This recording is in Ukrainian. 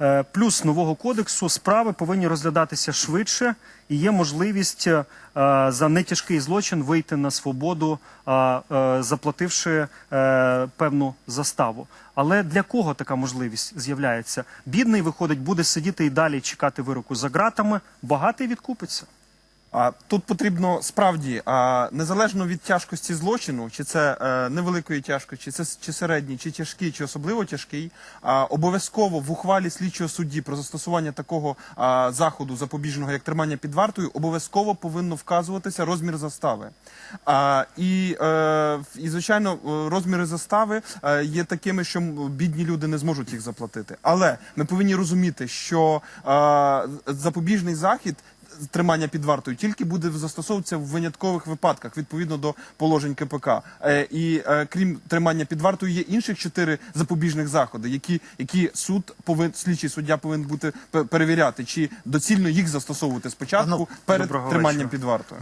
е, плюс нового кодексу справи повинні розглядатися швидше і є можливість е, за нетяжкий злочин вийти на свободу, е, заплативши певну заставу. Але для кого така можливість з'являється? Бідний виходить, буде сидіти і далі чекати вироку за ґратами, багатий відкупиться. Тут потрібно справді, незалежно від тяжкості злочину, чи це е, невеликої тяжкості, чи це чи середній, чи тяжкий, чи особливо тяжкий, а, обов'язково в ухвалі слідчого судді про застосування такого заходу запобіжного, як тримання під вартою, обов'язково повинно вказуватися розмір застави. І, е, і, звичайно, е, розміри застави є такими, що бідні люди не зможуть їх заплатити. Але ми повинні розуміти, що запобіжний захід тримання під вартою тільки буде застосовуватися в виняткових випадках відповідно до положень КПК. Е, і е, крім тримання під вартою, є інших чотири запобіжних заходи, які, які суд повин слідчий суддя повинен бути пе- перевіряти, чи доцільно їх застосовувати спочатку Ну, перед триманням під вартою.